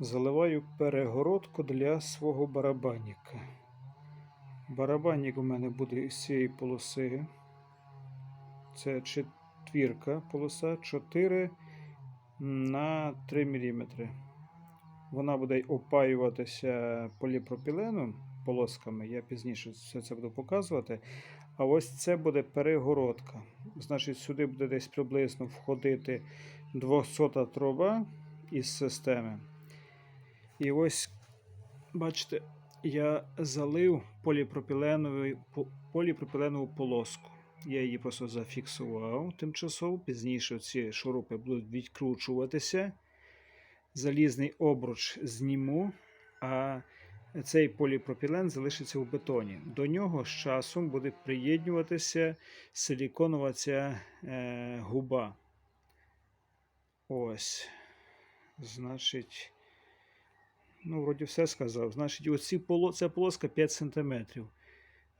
Заливаю перегородку для свого барабанника. Барабанник у мене буде із цієї полоси. Це четвірка полоса 4 на 3 мм. Вона буде опаюватися поліпропіленом полосками. Я пізніше все це буду показувати. А ось це буде перегородка. Значить, сюди буде десь приблизно входити 200 труба із системи. І ось, бачите, я залив поліпропіленову полоску. Я її просто зафіксував тимчасово. Пізніше ці шурупи будуть відкручуватися. Залізний обруч зніму, а цей поліпропілен залишиться в бетоні. До нього з часом буде приєднюватися силіконова ця е, губа. Ось. Значить, ну, вроді все сказав. Значить, оці поло, ця полоска 5 см.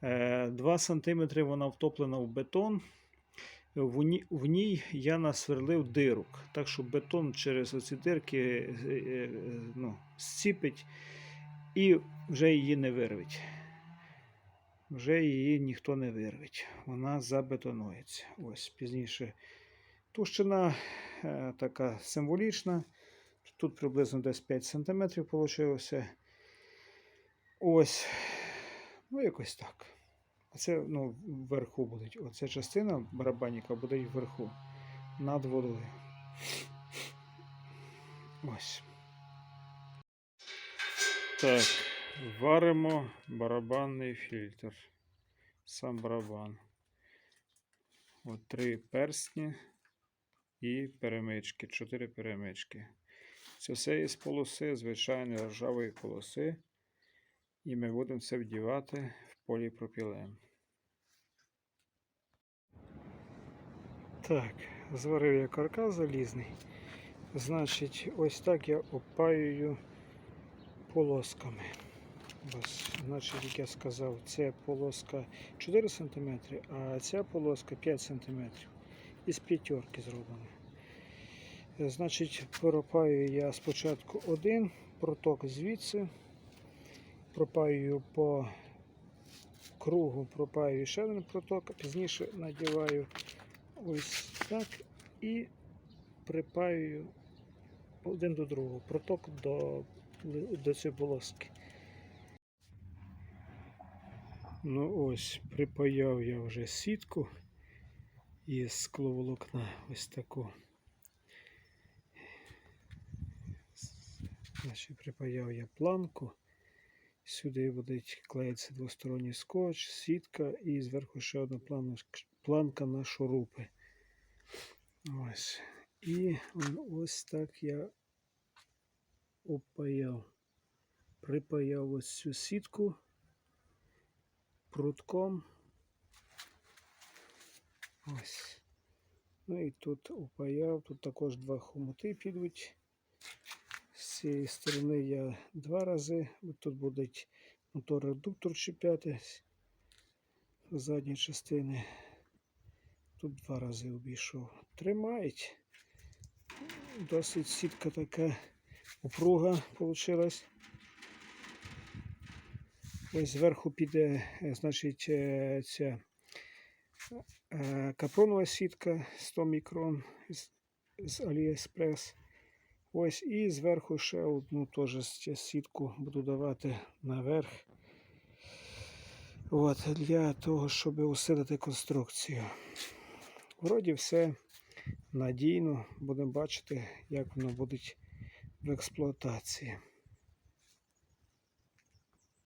2 см вона втоплена в бетон. В ній, я насверлив дирок, так що бетон через оці дирки е, е, ну, зціпить і вже її не вирвить. Вже її ніхто не вирвить. Вона забетонується. Ось пізніше. Товщина е, така символічна. Тут приблизно десь 5 см вийшло. Ось. Ну, якось так. А це ну, вверху буде. Оця частина барабанника буде вверху. Над водою. Ось. Так, варимо барабанний фільтр. Сам барабан. От три персні і перемички. Чотири перемички. Це все із полоси, звичайної ржавої полоси. І ми будемо це вдівати в поліпропілен. Так, зварив я каркас залізний. Значить, ось так я опаюю полосками. Ось, значить, як я сказав, це полоска 4 см, а ця полоска 5 см. Із п'ятерки зроблена. Е, Значить, пропаю я спочатку один проток звідси, пропаюю по кругу, пропаюю ще один проток, пізніше надіваю ось так і припаюю один до другого проток до, до цієї полоски. Ну ось, припаяв я вже сітку із скловолокна ось таку. Значить, припаяв я планку. Сюди буде клеїтися двосторонній скотч, сітка і зверху ще одна планка на шурупи. Ось. І ось так я опаяв. Припаяв ось цю сітку прутком. Ось. Ну і тут опаяв. Тут також два хомути підуть. Цієї сторони я два рази. Тут буде мотор-редуктор чіплятись з задньої частини. Тут два рази обійшов. Тримають. Досить сітка така упруга вийшла. Ось зверху піде, е, значить, е, ця е, капронова сітка 100 мікрон з, AliExpress. Ось і зверху ще одну теж сітку буду давати наверх. От, для того, щоб усилити конструкцію. Вроді все надійно. Будемо бачити, як воно буде в експлуатації.